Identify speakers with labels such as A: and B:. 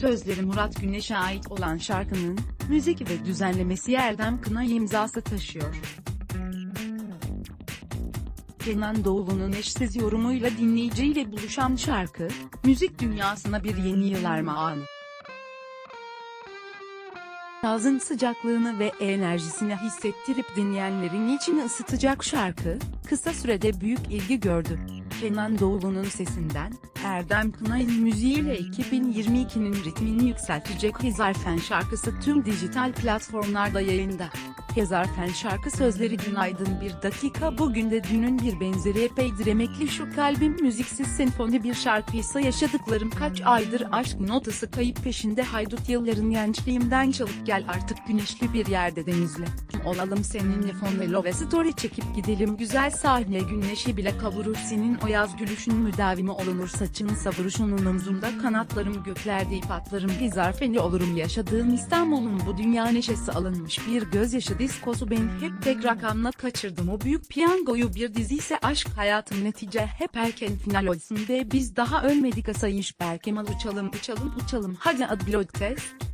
A: Sözleri Murat Güneş'e ait olan şarkının, müzik ve düzenlemesi Erdem Kınay imzası taşıyor. Kenan Doğulu'nun eşsiz yorumuyla dinleyiciyle buluşan şarkı, müzik dünyasına bir yeni yıl armağanı. Yazın sıcaklığını ve enerjisini hissettirip dinleyenlerin içini ısıtacak şarkı, kısa sürede büyük ilgi gördü. Kenan Doğulu'nun sesinden, Erdem Kınay'ın müziğiyle 2022'nin ritmini yükseltecek Hezarfen şarkısı tüm dijital platformlarda yayında. Hezarfen şarkı sözleri günaydın bir dakika bugün de dünün bir benzeri epeydir emekli şu kalbim müziksiz senfoni bir şarkıysa yaşadıklarım kaç aydır aşk notası kayıp peşinde haydut yılların gençliğimden çalıp gel artık güneşli bir yerde denizle. Olalım seninle fon ve story çekip gidelim. Güzel sahne güneşi bile kavurur. Senin o yaz gülüşün müdavimi olunur. Saçın savuruşunun omzumda kanatlarım göklerde ip atlarım. Bir zarfeni olurum. Yaşadığım İstanbul'un bu dünya neşesi alınmış bir gözyaşı diskosu. Ben hep tek rakamla kaçırdım. O büyük piyangoyu bir dizi ise aşk hayatım. Netice hep erken final olsun ve biz daha ölmedik asayış. Berkemal uçalım uçalım uçalım. Hadi ad blog test